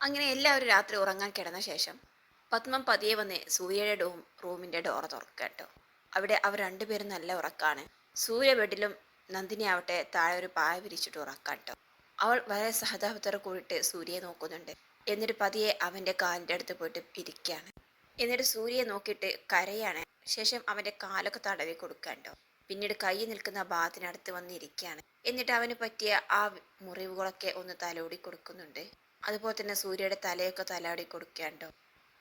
അങ്ങനെ എല്ലാവരും രാത്രി ഉറങ്ങാൻ കിടന്ന ശേഷം പത്മം പതിയെ വന്ന് സൂര്യയുടെ ഡോം റൂമിന്റെ ഡോർ തുറക്കട്ടോ. അവിടെ അവർ രണ്ടുപേരും നല്ല ഉറക്കാണ്. സൂര്യ ബെഡിലും നന്ദിനി ആവട്ടെ താഴെ ഒരു പായ വിരിച്ചിട്ട് ഉറക്കാം കേട്ടോ അവൾ വളരെ സഹതാപത്തോടെ കൂടിയിട്ട് സൂര്യയെ നോക്കുന്നുണ്ട്. എന്നിട്ട് പതിയെ അവന്റെ കാലിന്റെ അടുത്ത് പോയിട്ട് ഇരിക്കുകയാണ്. എന്നിട്ട് സൂര്യയെ നോക്കിയിട്ട് കരയാണ്. ശേഷം അവന്റെ കാലൊക്കെ തടവി കൊടുക്കാണ്ടോ പിന്നീട് കൈ നിൽക്കുന്ന ഭാഗത്തിനടുത്ത് വന്നിരിക്കുകയാണ് എന്നിട്ട് അവന് പറ്റിയ ആ മുറിവുകളൊക്കെ ഒന്ന് തലോടി കൊടുക്കുന്നുണ്ട്. അതുപോലെ തന്നെ സൂര്യയുടെ തലയൊക്കെ തലോടി കേട്ടോ.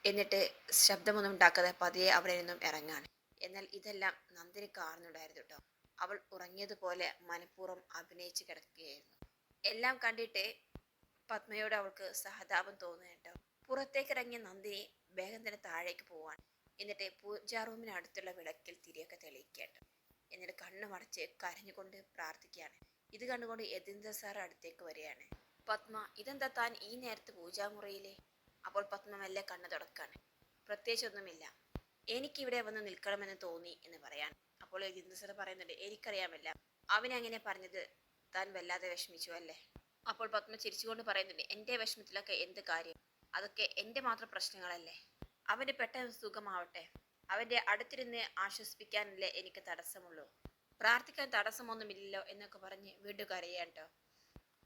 എന്നിട്ട് ശബ്ദമൊന്നും ഉണ്ടാക്കാതെ പതിയെ അവിടെ നിന്നും ഇറങ്ങാണ്. എന്നാൽ ഇതെല്ലാം നന്ദിനി കാണുന്നുണ്ടായിരുന്നു കേട്ടോ. അവൾ ഉറങ്ങിയതുപോലെ മനഃപൂർവം അഭിനയിച്ച് കിടക്കുകയായിരുന്നു. എല്ലാം കണ്ടിട്ട് പത്മയോട് അവൾക്ക് സഹതാപം തോന്നുന്നുണ്ടോ പുറത്തേക്ക് ഇറങ്ങിയ നന്ദിനി വേഗം തന്നെ താഴേക്ക് പോവാണ്. എന്നിട്ട് പൂജാ റൂമിന് അടുത്തുള്ള വിളക്കിൽ തിരിയൊക്കെ തെളിയിക്കട്ടോ എന്നിട്ട് കണ്ണു മടച്ച് കരഞ്ഞുകൊണ്ട് പ്രാർത്ഥിക്കുകയാണ്. ഇത് കണ്ടുകൊണ്ട് യതീന്ദ്ര സാർ അടുത്തേക്ക് വരികയാണ്. പത്മ ഇതെന്താ താൻ ഈ നേരത്ത് പൂജാമുറിയിലെ? അപ്പോൾ പത്മ മെല്ലെ കണ്ണു തുടക്കാണ്. പ്രത്യേകിച്ചൊന്നുമില്ല. എനിക്കിവിടെ വന്ന് നിൽക്കണമെന്ന് തോന്നി എന്ന് പറയാൻ. അപ്പോൾ ജിന്ദസർ പറയുന്നുണ്ട് എനിക്കറിയാമല്ല. അവനങ്ങനെ പറഞ്ഞത് താൻ വല്ലാതെ വിഷമിച്ചു അല്ലേ? അപ്പോൾ പത്മ ചിരിച്ചുകൊണ്ട് പറയുന്നുണ്ട് എന്റെ വിഷമത്തിലൊക്കെ എന്ത് കാര്യം? അതൊക്കെ എന്റെ മാത്രം പ്രശ്നങ്ങളല്ലേ? അവന്റെ പെട്ടെന്ന് സുഖമാവട്ടെ. അവന്റെ അടുത്തിരുന്ന് ആശ്വസിപ്പിക്കാനല്ലേ എനിക്ക് തടസ്സമുള്ളൂ. പ്രാർത്ഥിക്കാൻ തടസ്സമൊന്നുമില്ലല്ലോ എന്നൊക്കെ പറഞ്ഞ് വീണ്ടും കരയാൻ ട്ടോ.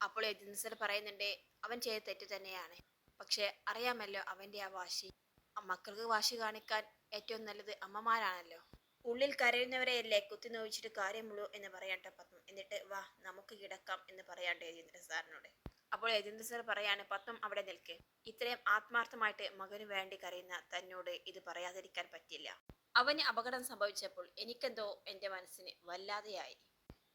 അപ്പോൾ എതിൻസർ പറയുന്നുണ്ട് അവൻ ചെയ്ത തെറ്റ് തന്നെയാണ്. പക്ഷെ അറിയാമല്ലോ അവന്റെ ആ വാശി. മക്കൾക്ക് വാശി കാണിക്കാൻ ഏറ്റവും നല്ലത് അമ്മമാരാണല്ലോ. ഉള്ളിൽ കരയുന്നവരെയല്ലേ കുത്തി നോവിച്ചിട്ട് കാര്യമുള്ളൂ എന്ന് പറയാട്ടോ പത്മം. എന്നിട്ട് വാ നമുക്ക് കിടക്കാം എന്ന് പറയാട്ടെ യജേന്ദ്ര സാറിനോട്. അപ്പോൾ യജേന്ദ്ര സാർ പറയാണ് പത്മം അവിടെ നിൽക്ക്. ഇത്രയും ആത്മാർത്ഥമായിട്ട് മകന് വേണ്ടി കരയുന്ന തന്നോട് ഇത് പറയാതിരിക്കാൻ പറ്റില്ല. അവന് അപകടം സംഭവിച്ചപ്പോൾ എനിക്കെന്തോ എന്റെ മനസ്സിന് വല്ലാതെയായി.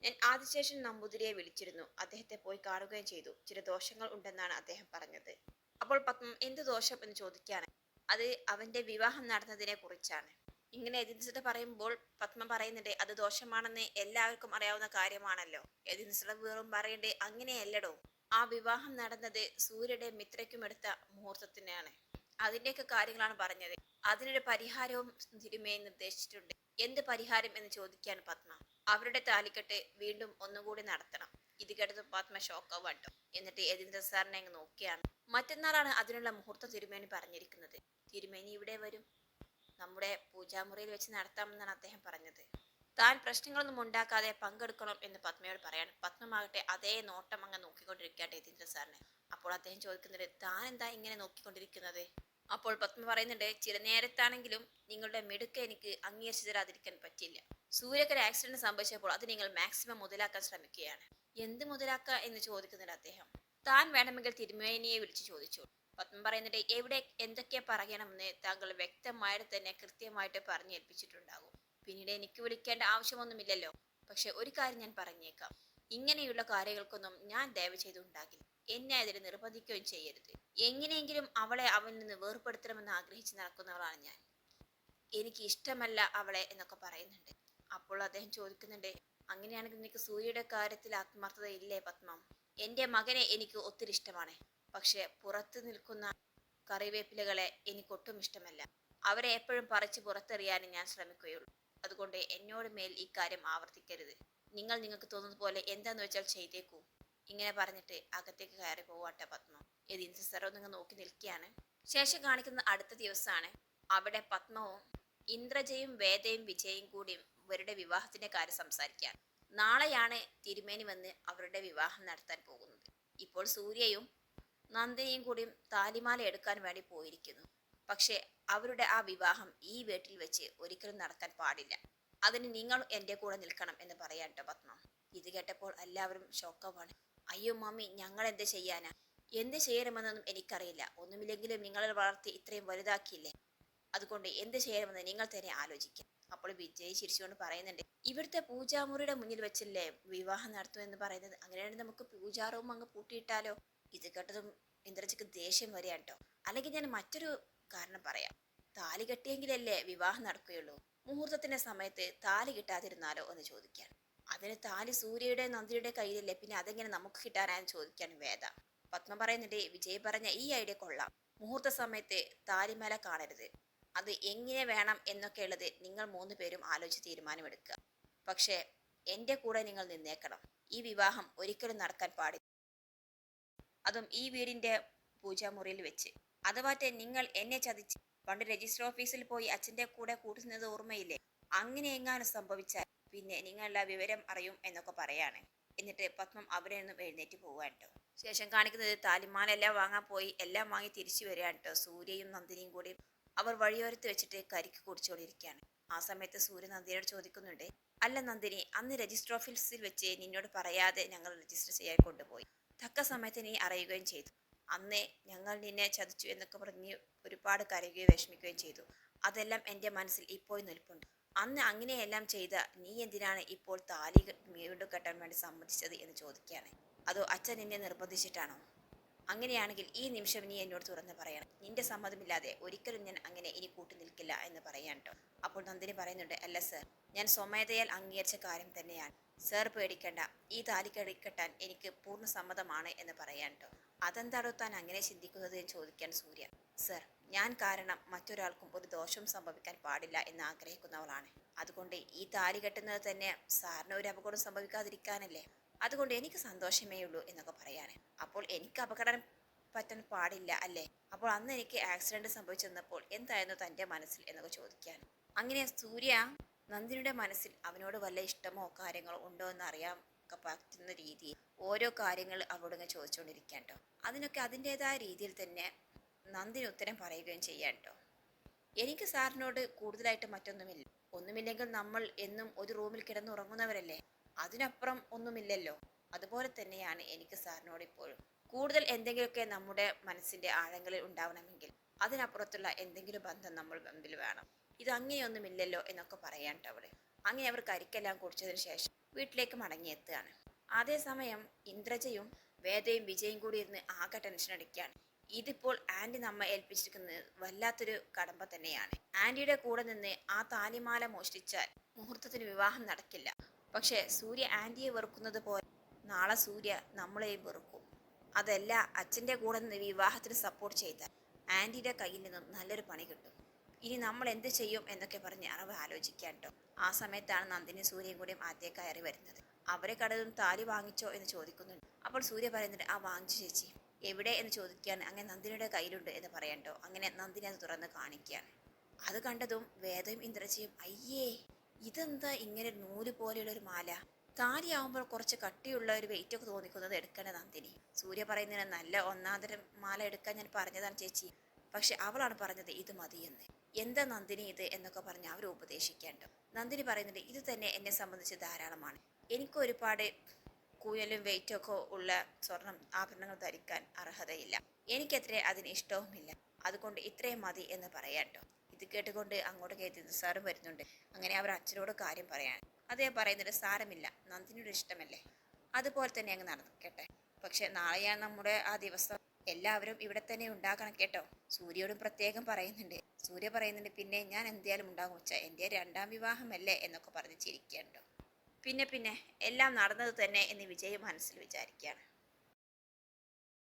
ഞാൻ ആദിശേഷൻ നമ്പൂതിരിയെ വിളിച്ചിരുന്നു. അദ്ദേഹത്തെ പോയി കാണുകയും ചെയ്തു. ചില ദോഷങ്ങൾ ഉണ്ടെന്നാണ് അദ്ദേഹം പറഞ്ഞത്. അപ്പോൾ പത്മം എന്ത് ദോഷം? എന്ന് ചോദിക്കുകയാണ്. അത് അവന്റെ വിവാഹം നടന്നതിനെ കുറിച്ചാണ്. ഇങ്ങനെ എതിൻസിട്ട് പറയുമ്പോൾ പത്മ പറയുന്നുണ്ട് അത് ദോഷമാണെന്ന് എല്ലാവർക്കും അറിയാവുന്ന കാര്യമാണല്ലോ. എതിൻസിട്ട് വീറും പറയണ്ടേ അങ്ങനെയല്ലടോ. ആ വിവാഹം നടന്നത് സൂര്യയുടെ മിത്രയ്ക്കുമെടുത്ത മുഹൂർത്തത്തിനാണ്. അതിന്റെയൊക്കെ കാര്യങ്ങളാണ് പറഞ്ഞത്. അതിനൊരു പരിഹാരവും തിരുമേ നിർദ്ദേശിച്ചിട്ടുണ്ട്. എന്ത് പരിഹാരം എന്ന് ചോദിക്കാൻ പത്മ. അവരുടെ താലിക്കെട്ട് വീണ്ടും ഒന്നുകൂടി നടത്തണം. ഇത് കേട്ടത് പത്മ ഷോക്കാവാട്ടോ എന്നിട്ട് യതീന്ദ്ര സാറിനെ അങ്ങ് നോക്കിയാണ്. മറ്റന്നാളാണ് അതിനുള്ള മുഹൂർത്ത തിരുമേനി പറഞ്ഞിരിക്കുന്നത്. തിരുമേനി ഇവിടെ വരും. നമ്മുടെ പൂജാമുറിയിൽ വെച്ച് നടത്താമെന്നാണ് അദ്ദേഹം പറഞ്ഞത്. താൻ പ്രശ്നങ്ങളൊന്നും ഉണ്ടാക്കാതെ പങ്കെടുക്കണം എന്ന് പത്മയോട് പറയാണ്. പത്മമാകട്ടെ അതേ നോട്ടം അങ്ങ് നോക്കിക്കൊണ്ടിരിക്കട്ടെ യതീന്ദ്ര സാറിനെ. അപ്പോൾ അദ്ദേഹം ചോദിക്കുന്നത് താൻ എന്താ ഇങ്ങനെ നോക്കിക്കൊണ്ടിരിക്കുന്നത്? അപ്പോൾ പത്മ പറയുന്നുണ്ട് ചില നേരത്താണെങ്കിലും നിങ്ങളുടെ മിടുക്ക് എനിക്ക് അംഗീകരിച്ചു തരാതിരിക്കാൻ പറ്റില്ല. സൂര്യക്കൊരു ആക്സിഡന്റ് സംഭവിച്ചപ്പോൾ അത് നിങ്ങൾ മാക്സിമം മുതലാക്കാൻ ശ്രമിക്കുകയാണ്. എന്ത് മുതലാക്കുക എന്ന് ചോദിക്കുന്നുണ്ട് അദ്ദേഹം. താൻ വേണമെങ്കിൽ തിരുമേനിയെ വിളിച്ചു ചോദിച്ചു പത്മ പറയുന്നുണ്ട് എവിടെ എന്തൊക്കെ പറയണമെന്ന് താങ്കൾ വ്യക്തമായിട്ട് തന്നെ കൃത്യമായിട്ട് പറഞ്ഞേൽപ്പിച്ചിട്ടുണ്ടാകും. പിന്നീട് എനിക്ക് വിളിക്കേണ്ട ആവശ്യമൊന്നുമില്ലല്ലോ. പക്ഷെ ഒരു കാര്യം ഞാൻ പറഞ്ഞേക്കാം. ഇങ്ങനെയുള്ള കാര്യങ്ങൾക്കൊന്നും ഞാൻ ദയവ് ചെയ്തുണ്ടാകില്ല. എന്നെ അതിൽ നിർബന്ധിക്കുകയും ചെയ്യരുത്. എങ്ങനെയെങ്കിലും അവളെ അവനിൽ നിന്ന് വേർപ്പെടുത്തണമെന്ന് ആഗ്രഹിച്ച് നടക്കുന്നവളാണ് ഞാൻ. എനിക്ക് ഇഷ്ടമല്ല അവളെ എന്നൊക്കെ പറയുന്നുണ്ട്. അപ്പോൾ അദ്ദേഹം ചോദിക്കുന്നുണ്ട് അങ്ങനെയാണെങ്കിൽ നിനക്ക് സൂര്യയുടെ കാര്യത്തിൽ ആത്മാർത്ഥത ഇല്ലേ പത്മം? എന്റെ മകനെ എനിക്ക് ഒത്തിരി ഇഷ്ടമാണ്. പക്ഷെ പുറത്ത് നിൽക്കുന്ന കറിവേപ്പിലകളെ എനിക്കൊട്ടും ഇഷ്ടമല്ല. അവരെ എപ്പോഴും പറിച്ച് പുറത്തെറിയാനും ഞാൻ ശ്രമിക്കുകയുള്ളൂ. അതുകൊണ്ട് എന്നോട് മേൽ ഇക്കാര്യം കാര്യം ആവർത്തിക്കരുത്. നിങ്ങൾ നിങ്ങൾക്ക് തോന്നുന്നത് പോലെ എന്താന്ന് വെച്ചാൽ ചെയ്തേക്കൂ. ഇങ്ങനെ പറഞ്ഞിട്ട് അകത്തേക്ക് കയറി പോവാട്ടെ പത്മ. എതിന് സിസ്റ്ററോ നിങ്ങൾ നോക്കി നിൽക്കുകയാണ് ശേഷം കാണിക്കുന്ന അടുത്ത ദിവസമാണ് അവിടെ പത്മവും ഇന്ദ്രജയും വേദയും വിജയും കൂടിയും ഇവരുടെ വിവാഹത്തിന്റെ കാര്യം സംസാരിക്കാൻ. നാളെയാണ് തിരുമേനി വന്ന് അവരുടെ വിവാഹം നടത്താൻ പോകുന്നത്. ഇപ്പോൾ സൂര്യയും നന്ദിനിയും കൂടിയും താലിമാല എടുക്കാൻ വേണ്ടി പോയിരിക്കുന്നു. പക്ഷേ അവരുടെ ആ വിവാഹം ഈ വീട്ടിൽ വെച്ച് ഒരിക്കലും നടക്കാൻ പാടില്ല. അതിന് നിങ്ങൾ എന്റെ കൂടെ നിൽക്കണം എന്ന് പറയാൻ കേട്ടോ പത്മ. ഇത് കേട്ടപ്പോൾ എല്ലാവരും ഷോക്കവാണ് അയ്യോ മമ്മി ഞങ്ങൾ എന്ത് ചെയ്യാനാ? എന്ത് ചെയ്യണമെന്നൊന്നും എനിക്കറിയില്ല. ഒന്നുമില്ലെങ്കിലും നിങ്ങളെ വളർത്തി ഇത്രയും വലുതാക്കിയില്ലേ? അതുകൊണ്ട് എന്ത് ചെയ്യണമെന്ന് നിങ്ങൾ തന്നെ ആലോചിക്കാം. അപ്പോൾ വിജയ് ചിരിച്ചുകൊണ്ട് പറയുന്നുണ്ട് ഇവിടുത്തെ പൂജാമുറിയുടെ മുന്നിൽ വെച്ചല്ലേ വിവാഹം നടത്തുമെന്ന് പറയുന്നത്? അങ്ങനെയാണെങ്കിൽ നമുക്ക് പൂജാറൂം അങ്ങ് പൂട്ടിയിട്ടാലോ? ഇത് കേട്ടതും ഇന്ദ്രജിക്ക് ദേഷ്യം വരികയാണ് കേട്ടോ അല്ലെങ്കിൽ ഞാൻ മറ്റൊരു കാരണം പറയാം. താലി കെട്ടിയെങ്കിലല്ലേ വിവാഹം നടക്കുകയുള്ളൂ. മുഹൂർത്തത്തിന്റെ സമയത്ത് താലി കിട്ടാതിരുന്നാലോ എന്ന് ചോദിക്കാൻ അതിന് താലി സൂര്യയുടെ നന്ദിയുടെ കയ്യിലല്ലേ? പിന്നെ അതെങ്ങനെ നമുക്ക് കിട്ടാനായെന്ന് ചോദിക്കാൻ വേദ. പത്മ പറയുന്നുണ്ട് വിജയ് പറഞ്ഞ ഈ ഐഡിയ കൊള്ളാം. മുഹൂർത്ത സമയത്ത് താലിമല കാണരുത്. അത് എങ്ങനെ വേണം എന്നൊക്കെ ഉള്ളത് നിങ്ങൾ മൂന്ന് പേരും ആലോചിച്ച് തീരുമാനമെടുക്കുക. പക്ഷേ എന്റെ കൂടെ നിങ്ങൾ നിന്നേക്കണം. ഈ വിവാഹം ഒരിക്കലും നടക്കാൻ പാടില്ല അതും ഈ വീടിന്റെ പൂജാമുറിയിൽ വെച്ച്. അഥവാ നിങ്ങൾ എന്നെ ചതിച്ച് പണ്ട് രജിസ്റ്റർ ഓഫീസിൽ പോയി അച്ഛന്റെ കൂടെ കൂട്ടുന്നത് ഓർമ്മയില്ലേ? അങ്ങനെ എങ്ങാനും സംഭവിച്ചാൽ പിന്നെ നിങ്ങളെല്ലാ വിവരം അറിയും എന്നൊക്കെ പറയാണ്. എന്നിട്ട് പത്മം അവിടെ നിന്നും എഴുന്നേറ്റ് പോവാൻ ശേഷം കാണിക്കുന്നത് താലിമാല എല്ലാം വാങ്ങാൻ പോയി എല്ലാം വാങ്ങി തിരിച്ചു വരികയാണ് കേട്ടോ സൂര്യയും നന്ദിനിയും കൂടി അവർ വഴിയോരത്ത് വെച്ചിട്ട് കരിക്ക് കുടിച്ചുകൊണ്ടിരിക്കുകയാണ്. ആ സമയത്ത് സൂര്യ നന്ദിനിയോട് ചോദിക്കുന്നുണ്ട് അല്ല നന്ദിനി അന്ന് രജിസ്റ്റർ ഓഫീസിൽ വെച്ച് നിന്നോട് പറയാതെ ഞങ്ങൾ രജിസ്റ്റർ ചെയ്യാൻ കൊണ്ടുപോയി. തക്ക സമയത്ത് നീ അറിയുകയും ചെയ്തു. അന്നേ ഞങ്ങൾ നിന്നെ ചതിച്ചു എന്നൊക്കെ പറഞ്ഞ് ഒരുപാട് കരയുകയും വിഷമിക്കുകയും ചെയ്തു. അതെല്ലാം എന്റെ മനസ്സിൽ ഇപ്പോഴും നിൽപ്പുണ്ട്. അന്ന് അങ്ങനെയെല്ലാം ചെയ്ത നീ എന്തിനാണ് ഇപ്പോൾ താലി വീണ്ടും കെട്ടാൻ വേണ്ടി സമ്മതിച്ചത് എന്ന് ചോദിക്കുകയാണ്. അതോ അച്ഛൻ നിന്നെ നിർബന്ധിച്ചിട്ടാണോ? അങ്ങനെയാണെങ്കിൽ ഈ നിമിഷം നീ എന്നോട് തുറന്ന് പറയണം. നിന്റെ സമ്മതമില്ലാതെ ഒരിക്കലും ഞാൻ അങ്ങനെ ഇനി കൂട്ടി നിൽക്കില്ല എന്ന് പറയാൻ കേട്ടോ അപ്പോൾ നന്ദിനി പറയുന്നുണ്ട് അല്ല സർ ഞാൻ സ്വമേധയാൽ അംഗീകരിച്ച കാര്യം തന്നെയാണ്. സർ പേടിക്കണ്ട ഈ താലി കെട്ടാൻ എനിക്ക് പൂർണ സമ്മതമാണ് എന്ന് പറയാൻ കേട്ടോ അതെന്താണോ താൻ അങ്ങനെ ചിന്തിക്കുന്നത് എന്ന് ചോദിക്കാൻ സൂര്യ. സർ ഞാൻ കാരണം മറ്റൊരാൾക്കും ഒരു ദോഷം സംഭവിക്കാൻ പാടില്ല എന്ന് ആഗ്രഹിക്കുന്നവളാണ്. അതുകൊണ്ട് ഈ താലി കെട്ടുന്നത് തന്നെ സാറിന് ഒരു അപകടം സംഭവിക്കാതിരിക്കാനല്ലേ? അതുകൊണ്ട് എനിക്ക് സന്തോഷമേ ഉള്ളൂ എന്നൊക്കെ പറയാണ്. അപ്പോൾ എനിക്ക് അപകടം പറ്റാൻ പാടില്ല അല്ലേ? അപ്പോൾ അന്ന് എനിക്ക് ആക്സിഡന്റ് സംഭവിച്ചെന്നപ്പോൾ എന്തായിരുന്നു തന്റെ മനസ്സിൽ എന്നൊക്കെ ചോദിക്കാൻ. അങ്ങനെ സൂര്യ നന്ദിനിയുടെ മനസ്സിൽ അവനോട് വല്ല ഇഷ്ടമോ കാര്യങ്ങളോ ഉണ്ടോ എന്ന് അറിയാൻ പറ്റുന്ന രീതിയിൽ ഓരോ കാര്യങ്ങൾ അവളോട് ചോദിച്ചുകൊണ്ടിരിക്കാൻ കേട്ടോ. അതിനൊക്കെ അതിന്റെതായ രീതിയിൽ തന്നെ നന്ദിനി ഉത്തരം പറയുകയും ചെയ്യാം കേട്ടോ എനിക്ക് സാറിനോട് കൂടുതലായിട്ട് മറ്റൊന്നുമില്ല. ഒന്നുമില്ലെങ്കിൽ നമ്മൾ എന്നും ഒരു റൂമിൽ കിടന്നുറങ്ങുന്നവരല്ലേ? അതിനപ്പുറം ഒന്നുമില്ലല്ലോ. അതുപോലെ തന്നെയാണ് എനിക്ക് സാറിനോട് ഇപ്പോഴും. കൂടുതൽ എന്തെങ്കിലുമൊക്കെ നമ്മുടെ മനസ്സിന്റെ ആഴങ്ങളിൽ ഉണ്ടാവണമെങ്കിൽ അതിനപ്പുറത്തുള്ള എന്തെങ്കിലും ബന്ധം നമ്മൾ മുമ്പിൽ വേണം. ഇത് അങ്ങനെയൊന്നുമില്ലല്ലോ എന്നൊക്കെ പറയാൻ അവിടെ അങ്ങനെ അവർ കരിക്കെല്ലാം കുടിച്ചതിന് ശേഷം വീട്ടിലേക്ക് മടങ്ങിയെത്തുകയാണ് അതേസമയം ഇന്ദ്രജയും വേദയും വിജയും കൂടി ഇരുന്ന് ആകെ ടെൻഷൻ അടിക്കുകയാണ്. ഇതിപ്പോൾ ആന്റി നമ്മെ ഏൽപ്പിച്ചിരിക്കുന്നത് വല്ലാത്തൊരു കടമ്പ തന്നെയാണ്. ആന്റിയുടെ കൂടെ നിന്ന് ആ താലിമാല മോഷ്ടിച്ചാൽ മുഹൂർത്തത്തിന് വിവാഹം നടക്കില്ല. പക്ഷേ സൂര്യ ആന്റിയെ വെറുക്കുന്നത് പോലെ നാളെ സൂര്യ നമ്മളെയും വെറുക്കും. അതല്ല അച്ഛന്റെ കൂടെ നിന്ന് വിവാഹത്തിന് സപ്പോർട്ട് ചെയ്താൽ ആന്റിയുടെ കയ്യിൽ നിന്നും നല്ലൊരു പണി കിട്ടും. ഇനി നമ്മൾ എന്ത് ചെയ്യും എന്നൊക്കെ പറഞ്ഞ് അറിവ് ആലോചിക്കാൻ കേട്ടോ ആ സമയത്താണ് നന്ദിനി സൂര്യയും കൂടിയും ആദ്യം കയറി വരുന്നത്. അവരെ കടലും താലി വാങ്ങിച്ചോ എന്ന് ചോദിക്കുന്നുണ്ട്. അപ്പോൾ സൂര്യ പറയുന്നുണ്ട് ആ വാങ്ങിച്ചു ചേച്ചി. എവിടെ എന്ന് ചോദിക്കാൻ അങ്ങനെ നന്ദിനിയുടെ കയ്യിലുണ്ട് എന്ന് പറയണ്ടോ അങ്ങനെ നന്ദിനി അത് തുറന്ന് കാണിക്കുകയാണ് അത് കണ്ടതും വേദയും ഇന്ദ്രജിയും അയ്യേ ഇതെന്താ ഇങ്ങനെ നൂൽ പോലെയുള്ള ഒരു മാല? താലിയാവുമ്പോൾ കുറച്ച് കട്ടിയുള്ള ഒരു വെയിറ്റ് ഒക്കെ തോന്നിക്കുന്നത് എടുക്കേണ്ട നന്ദിനി. സൂര്യ പറയുന്നതിന് നല്ല ഒന്നാന്തരം മാല എടുക്കാൻ ഞാൻ പറഞ്ഞതാണ് ചേച്ചി. പക്ഷെ അവളാണ് പറഞ്ഞത് ഇത് മതിയെന്ന്. എന്താ നന്ദിനി ഇത്? എന്നൊക്കെ പറഞ്ഞ് അവർ ഉപദേശിക്കേണ്ട നന്ദിനി പറയുന്നുണ്ട് ഇത് തന്നെ എന്നെ സംബന്ധിച്ച് ധാരാളമാണ്. എനിക്ക് ഒരുപാട് കൂയലും ഒക്കെ ഉള്ള സ്വർണം ആഭരണങ്ങൾ ധരിക്കാൻ അർഹതയില്ല. എനിക്കത്ര അതിന് ഇഷ്ടവുമില്ല. അതുകൊണ്ട് ഇത്രയും മതി എന്ന് പറയാട്ടോ ഇത് കേട്ടുകൊണ്ട് അങ്ങോട്ട് കയറ്റി സാറും വരുന്നുണ്ട്. അങ്ങനെ അവർ അച്ഛനോട് കാര്യം പറയാൻ അതേ പറയുന്നത് സാരമില്ല. നന്ദിനിയുടെ ഇഷ്ടമല്ലേ? അതുപോലെ തന്നെ അങ്ങ് നടക്കട്ടെ പക്ഷെ നാളെയാണ് നമ്മുടെ ആ ദിവസം. എല്ലാവരും ഇവിടെ തന്നെ ഉണ്ടാക്കണം കേട്ടോ. സൂര്യയോടും പ്രത്യേകം പറയുന്നുണ്ട്. സൂര്യ പറയുന്നുണ്ട് പിന്നെ ഞാൻ എന്തായാലും ഉണ്ടാകും വെച്ചാൽ എന്റെ രണ്ടാം വിവാഹമല്ലേ? എന്നൊക്കെ പറഞ്ഞ് ചിരിക്കണ്ടോ പിന്നെ പിന്നെ എല്ലാം നടന്നത് തന്നെ എന്ന് വിജയ് മനസ്സിൽ വിചാരിക്കുകയാണ്.